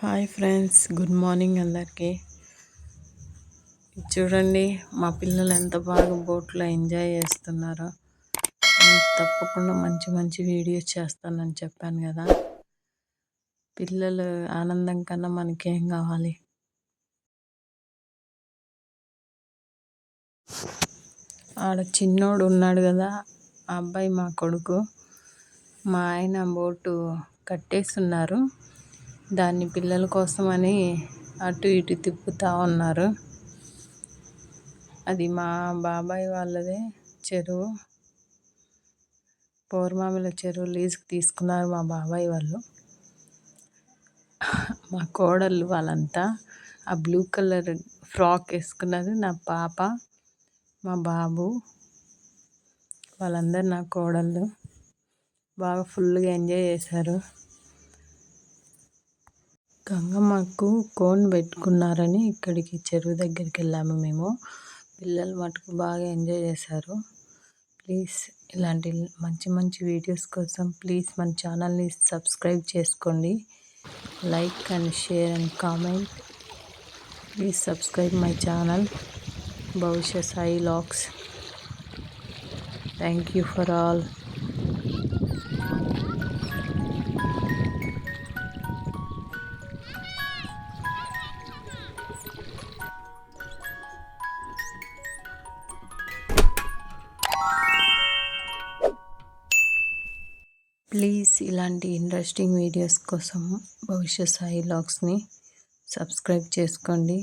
Hi friends good morning అందరికీ. చూడండి మా పిల్లలు ఎంత బాగా బోట్లో ఎంజాయ్ చేస్తున్నారో. తప్పకుండా మంచి మంచి వీడియోస్ చేస్తానని చెప్పాను కదా. పిల్లలు ఆనందం కన్నా మనకేం కావాలి? ఆడ చిన్నోడు ఉన్నాడు కదా ఆ అబ్బాయి మా కొడుకు. మా ఆయన బోటు కట్టేస్తున్నారు. దాన్ని పిల్లల కోసమని అటు ఇటు తిప్పుతూ ఉన్నారు. అది మా బాబాయ్ వాళ్ళదే చెరువు. పౌర్మామిల చెరువు లీజుకి తీసుకున్నారు మా బాబాయ్ వాళ్ళు. మా కోడళ్ళు వాళ్ళంతా ఆ బ్లూ కలర్ ఫ్రాక్ వేసుకున్నది నా పాప మా బాబు వాళ్ళందరూ నా కోడళ్ళు. బాగా ఫుల్గా ఎంజాయ్ చేశారు. గంగమ్మకు కోన్ పెట్టుకున్నారని ఇక్కడికి చెరువు దగ్గరికి వెళ్ళాము మేము. పిల్లలు మటుకు బాగా ఎంజాయ్ చేశారు. ప్లీజ్ ఇలాంటి మంచి మంచి వీడియోస్ కోసం ప్లీజ్ మన ఛానల్ని సబ్స్క్రైబ్ చేసుకోండి. Like and share and comment. Please subscribe my channel Bhavishya Sai lakhs thank you for all. Please ఇలాంటి ఇంట్రెస్టింగ్ వీడియోస్ కోసం భవిష్య సాయి లాగ్స్ని సబ్స్క్రైబ్ చేసుకోండి.